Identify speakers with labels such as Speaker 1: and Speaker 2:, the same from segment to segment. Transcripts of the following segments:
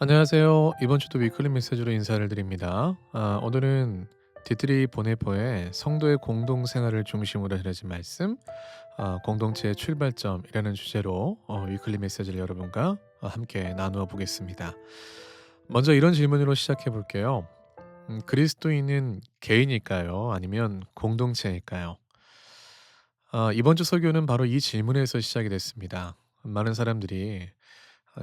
Speaker 1: 안녕하세요. 이번 주도 위클리 메시지로 인사를 드립니다. 아, 오늘은 디트리 보네포의 성도의 공동 생활을 중심으로 해려진 말씀, 아, 공동체의 출발점이라는 주제로 어, 위클리 메시지를 여러분과 어, 함께 나누어 보겠습니다. 먼저 이런 질문으로 시작해 볼게요. 음, 그리스도인은 개인일까요? 아니면 공동체일까요? 아, 이번 주 설교는 바로 이 질문에서 시작이 됐습니다. 많은 사람들이 아,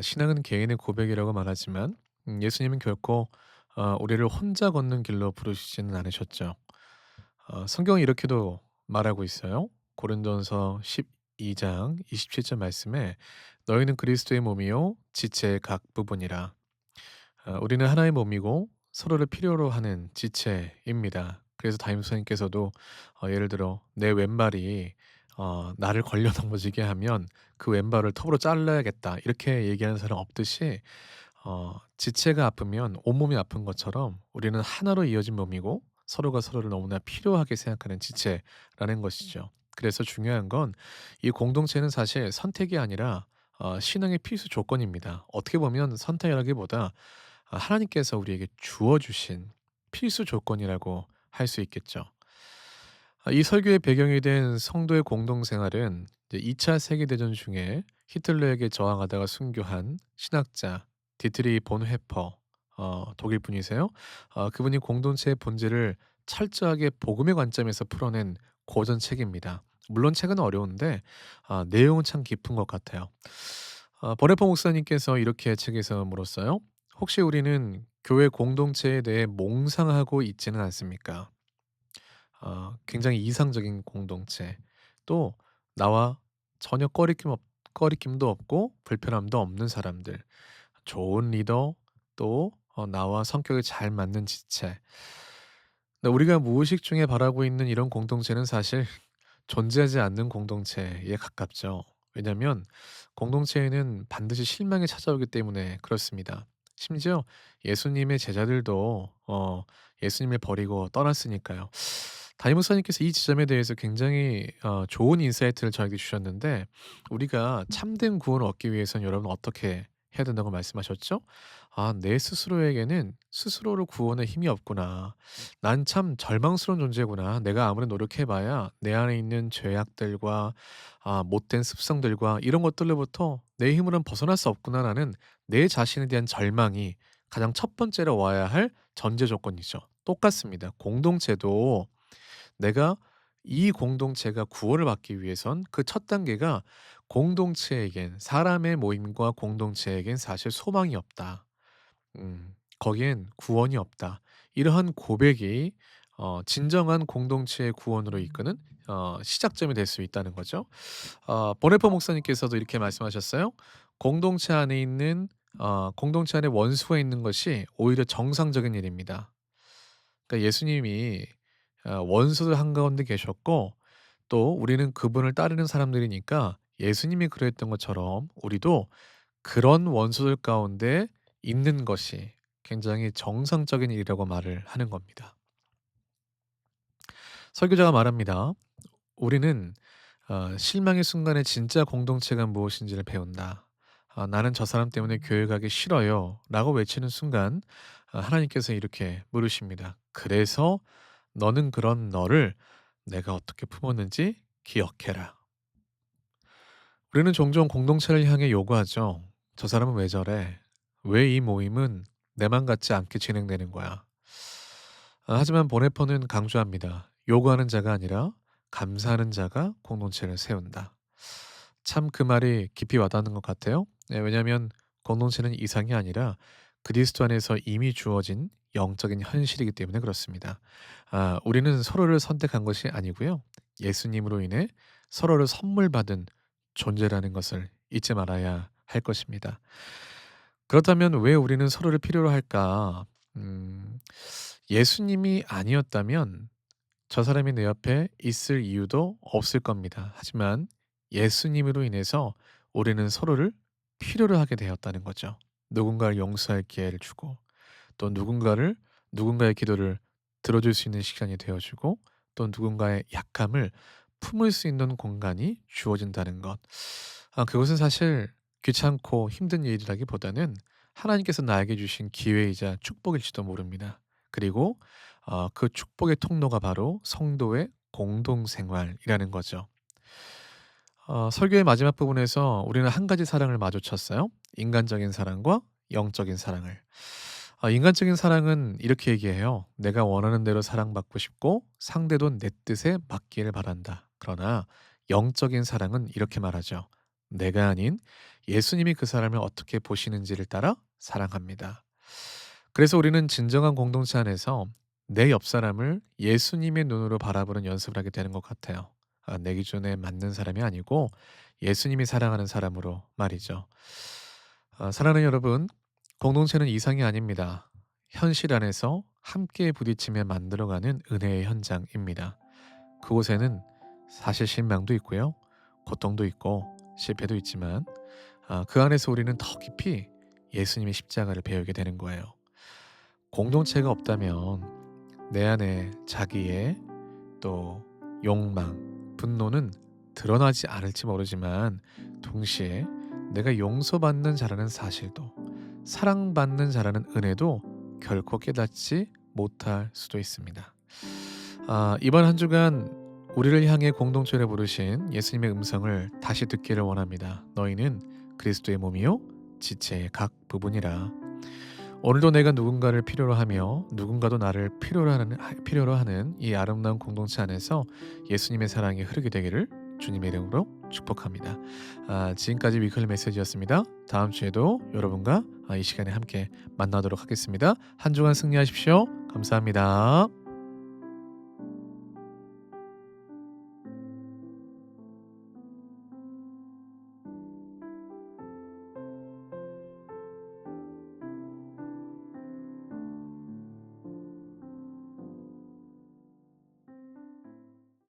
Speaker 1: 신앙은 개인의 고백이라고 말하지만 음, 예수님은 결코 어, 우리를 혼자 걷는 길로 부르시지는 않으셨죠. 어, 성경은 이렇게도 말하고 있어요. 고린도전서 12장 27절 말씀에 너희는 그리스도의 몸이요 지체의 각 부분이라. 어, 우리는 하나의 몸이고 서로를 필요로 하는 지체입니다. 그래서 다임 선생님께서도 어, 예를 들어 내 왼발이 어, 나를 걸려 넘어지게 하면 그 왼발을 톱으로 잘라야겠다 이렇게 얘기하는 사람 없듯이 어, 지체가 아프면 온몸이 아픈 것처럼 우리는 하나로 이어진 몸이고 서로가 서로를 너무나 필요하게 생각하는 지체라는 것이죠. 그래서 중요한 건 이 공동체는 사실 선택이 아니라 어, 신앙의 필수 조건입니다. 어떻게 보면 선택이라기보다 아, 하나님께서 우리에게 주어 주신 필수 조건이라고 할 수 있겠죠. 아, 이 설교의 배경이 된 성도의 공동생활은 이제 2차 세계대전 중에 히틀러에게 저항하다가 순교한 신학자 디트리 본 회퍼 어, 독일 분이세요. 어, 그분이 공동체의 본질을 철저하게 복음의 관점에서 풀어낸 고전 책입니다. 물론 책은 어려운데 아, 내용은 참 깊은 것 같아요. 어, 버네퍼 목사님께서 이렇게 책에서 물었어요. 혹시 우리는 교회 공동체에 대해 몽상하고 있지는 않습니까? 어, 굉장히 이상적인 공동체. 또 나와 전혀 꺼리낌 없 꺼리낌도 없고 불편함도 없는 사람들. 좋은 리더 또 어 나와 성격이 잘 맞는 지체. 우리가 무의식 중에 바라고 있는 이런 공동체는 사실 존재하지 않는 공동체에 가깝죠. 왜냐하면 공동체에는 반드시 실망이 찾아오기 때문에 그렇습니다. 심지어 예수님의 제자들도 어 예수님을 버리고 떠났으니까요. 담임 목사님께서 이 지점에 대해서 굉장히 어 좋은 인사이트를 저에게 주셨는데 우리가 참된 구원을 얻기 위해서는 여러분 어떻게 해야 된다고 말씀하셨죠? '아 내 스스로에게는 스스로를 구원할 힘이 없구나. 난 참 절망스러운 존재구나. 내가 아무리 노력해 봐야 내 안에 있는 죄악들과 아 못된 습성들과 이런 것들로부터 내 힘으로는 벗어날 수 없구나.'라는 내 자신에 대한 절망이 가장 첫 번째로 와야 할 전제 조건이죠. 똑같습니다. 공동체도 내가 이 공동체가 구원을 받기 위해선 그 첫 단계가 공동체에겐 사람의 모임과 공동체에겐 사실 소망이 없다. 음 거기엔 구원이 없다. 이러한 고백이 어 진정한 공동체의 구원으로 이끄는 어 시작점이 될 수 있다는 거죠. 어 보네포 목사님께서도 이렇게 말씀하셨어요. "공동체 안에 있는 어 공동체 안에 원수가 있는 것이 오히려 정상적인 일입니다." 그러니까 예수님이 어 원수들 한가운데 계셨고 또 우리는 그분을 따르는 사람들이니까 예수님이 그랬던 것처럼 우리도 그런 원수들 가운데 있는 것이 굉장히 정상적인 일이라고 말을 하는 겁니다. 설교자가 말합니다. "우리는 어 실망의 순간에 진짜 공동체가 무엇인지를 배운다. 아 나는 저 사람 때문에 교회 가기 싫어요."라고 외치는 순간 아 하나님께서 이렇게 물으십니다. "그래서 너는 그런 너를 내가 어떻게 품었는지 기억해라." 우리는 종종 공동체를 향해 요구하죠. "저 사람은 왜 저래? 왜 이 모임은 내맘 같지 않게 진행되는 거야?" 아 하지만 보네포는 강조합니다. "요구하는 자가 아니라 감사하는 자가 공동체를 세운다." 참 그 말이 깊이 와닿는 것 같아요. 네 왜냐하면 공동체는 이상이 아니라 그리스도 안에서 이미 주어진 영적인 현실이기 때문에 그렇습니다. 아 우리는 서로를 선택한 것이 아니고요. 예수님으로 인해 서로를 선물 받은 존재라는 것을 잊지 말아야 할 것입니다. 그렇다면 왜 우리는 서로를 필요로 할까? 음 예수님이 아니었다면 저 사람이 내 옆에 있을 이유도 없을 겁니다. 하지만 예수님으로 인해서 우리는 서로를 필요로 하게 되었다는 거죠. 누군가를 용서할 기회를 주고 또 누군가를 누군가의 기도를 들어줄 수 있는 시간이 되어 주고 또 누군가의 약함을 품을 수 있는 공간이 주어진다는 것. 아 그것은 사실 귀찮고 힘든 일이라기보다는 하나님께서 나에게 주신 기회이자 축복일지도 모릅니다. 그리고 어, 그 축복의 통로가 바로 성도의 공동생활이라는 거죠. 어, 설교의 마지막 부분에서 우리는 한 가지 사랑을 마주쳤어요. 인간적인 사랑과 영적인 사랑을. 아, 인간적인 사랑은 이렇게 얘기해요. 내가 원하는 대로 사랑받고 싶고 상대도 내 뜻에 맞기를 바란다. 그러나 영적인 사랑은 이렇게 말하죠. 내가 아닌 예수님이 그 사람을 어떻게 보시는지를 따라 사랑합니다. 그래서 우리는 진정한 공동체 안에서 내 옆 사람을 예수님의 눈으로 바라보는 연습을 하게 되는 것 같아요. 아, 내 기준에 맞는 사람이 아니고 예수님이 사랑하는 사람으로 말이죠. 아, 사랑하는 여러분, 공동체는 이상이 아닙니다. 현실 안에서 함께 부딪히며 만들어가는 은혜의 현장입니다. 그곳에는 사실 실망도 있고요, 고통도 있고 실패도 있지만 아, 그 안에서 우리는 더 깊이 예수님의 십자가를 배우게 되는 거예요. 공동체가 없다면 내 안에 자기의 또 욕망, 분노는 드러나지 않을지 모르지만 동시에 내가 용서받는 자라는 사실도 사랑받는 자라는 은혜도 결코 깨닫지 못할 수도 있습니다. 아, 이번 한 주간 우리를 향해 공동체를 부르신 예수님의 음성을 다시 듣기를 원합니다. 너희는 그리스도의 몸이요 지체의 각 부분이라. 오늘도 내가 누군가를 필요로 하며 누군가도 나를 필요로 하는 필요로 하는 이 아름다운 공동체 안에서 예수님의 사랑이 흐르게 되기를 주님의 이름으로 축복합니다. 아, 지금까지 위클리 메시지였습니다. 다음 주에도 여러분과 아, 이 시간에 함께 만나도록 하겠습니다. 한 주간 승리하십시오. 감사합니다.